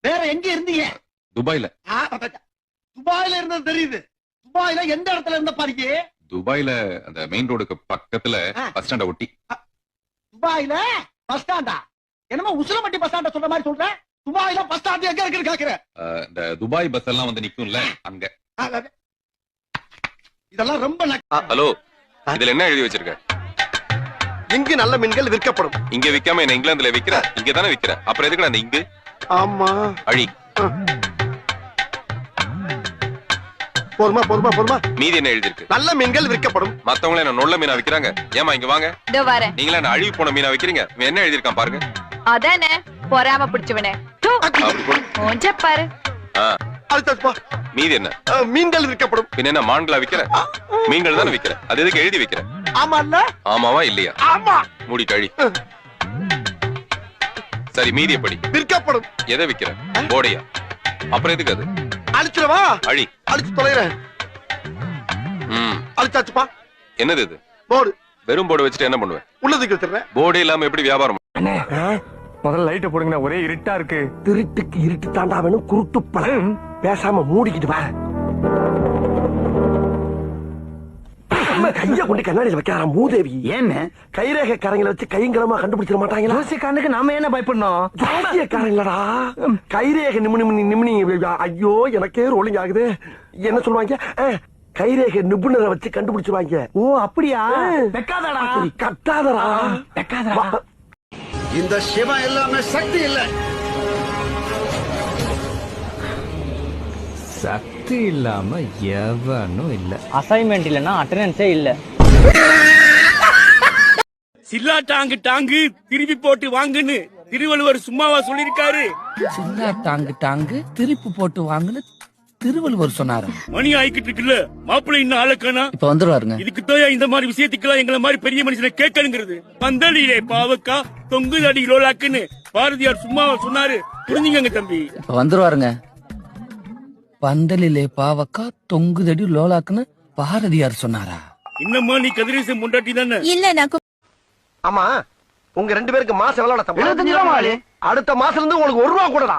வேற எங்க இருந்தீங்க? துபாயில. துபாயில இருந்தது தெரியுது. துபாயில எந்த இடத்துல இருந்த பாருங்க துபாயில அந்த மெயின் ரோடுக்கு பக்கத்துல. பஸ் ஸ்டாண்ட ஒட்டி. துபாயில பஸ் ஸ்டாண்டா என்னமோ உசிலம்பட்டி பஸ் ஸ்டாண்ட சொல்ற மாதிரி சொல்ற? துபாயில பஸ் ஸ்டாண்ட் எங்க இருக்குன்னு கேக்குறேன் அஹ், இந்த துபாய் பஸ் எல்லாம் வந்து நிக்கும்ல அங்க. இதெல்லாம் ரொம்ப ஹலோ. இதுல என்ன எழுதி வச்சிருக்க? இங்கு நல்ல மீன்கள் விற்கப்படும். இங்க விக்காம என்ன இங்கிலாந்துல விக்கிற? இங்க தானே விக்கிற? அப்புறம் எதுக்குடா அந்த இங்கு? ஆமா. அழி. போதுமா போதுமா போதுமா மீதி என்ன எழுதி இருக்கு நல்ல மீன்கள் விற்கப்படும். மத்தவங்கள என்ன நொல்ல மீனா விக்கிறாங்க? ஏமா இங்க வாங்க. இதோ வரேன். நீங்களா என்ன அழுகி போன மீனா விக்கிறீங்க? இவன் என்ன எழுதிருக்கான் பாருங்க. அதானே பொறாம பிடிச்சவனே. மூஞ்ச பாரு. மீதி என்ன? மீன்கள் விற்கப்படும். பின்ன என்ன மான்களா விக்கிற? மீன்கள் தானே விக்கிற? அது எதுக்கு எழுதி வைக்கிற? ஆமா இல்ல ஆமாவா இல்லையா? ஆமா. மூடி கழி. சரி மீதிய படி. விற்கப்படும். எதை விக்கிற போடையா? அப்புறம் எதுக்கு அது? அழிச்சிடவா அழி. அழிச்சு தொலைறேன். ம். அழிச்சாச்சுப்பா. என்னது இது? போடு. வெறும் போர்டு வச்சுட்டு என்ன பண்ணுவேன்? உள்ளதுக்கு வச்சிடுறேன் போர்டே இல்லாம எப்படி வியாபாரம்? முதல்ல லைட்ட போடுங்க ஒரே இருட்டா இருக்கு. திருட்டுக்கு இருட்டு தாண்டா வேணும் குருட்டு பழம் பேசாம மூடிக்கிட்டு வா. அம்மா, கைய கொண்டு கண்ணாடியில வைக்காரா மூதேவி ஏன்னு? கைரேகை காரங்களை வச்சு கைங்கரமா கண்டுபிடிச்சிட மாட்டாங்களா? ஜோசியக்காரனுக்கு நாம என்ன பயப்படணும்? ஜோசியக்காரங்களடா? கைரேகை நிமினி நிமினி ஐயோ எனக்கே ரோலிங் ஆகுது. என்ன சொல்லுவாங்க? கைரேகை நிபுணரை வச்சு கண்டுபிடிச்சிருவாங்க. ஓ அப்படியா. வெக்காதடா. வா. இந்த சிவம் எல்லாமே சக்தி இல்ல. சக்தி இல்லாம எவனும் இல்ல. அசைன்மெண்ட் இல்லைன்னா அட்டெண்டன்ஸே இல்ல. சில்லா டாங்கு டாங்கு திருப்பி போட்டு வாங்குன்னு திருவள்ளுவர் சும்மாவா சொல்லிருக்காரு சில்லா டாங்கு டாங்கு திருப்பி போட்டு வாங்குன்னு திருவள்ளுவர் சொன்னாரு? மணி ஆயிக்கிட்டு இருக்குல்ல மாப்பிள்ளை இன்னும் ஆளக்கானா இப்ப வந்துருவாருங்க. இதுக்கு தான் இந்த மாதிரி விஷயத்துக்கெல்லாம் எங்களை மாதிரி பெரிய மனுஷனை கேட்கணுங்கிறது. பந்தலிலே பாவக்கா தொங்கு அடி லோலாக்குன்னு பாரதியார் சும்மாவா சொன்னாரு. புரிஞ்சுங்க தம்பி. இப்ப வந்துருவாருங்க. பந்தலிலே பாவக்கா தொங்குதடி லோலாக்குன்னு பாரதியார் சொன்னாரா? இன்னமா நீ கதிரேசன் முண்டாட்டி தானே? இல்ல நான் ஆமா உங்க ரெண்டு பேருக்கு மாசம் எவ்வளவு சம்பளம்? அடுத்த மாசம் இருந்து உங்களுக்கு ஒரு ரூபா கூடடா.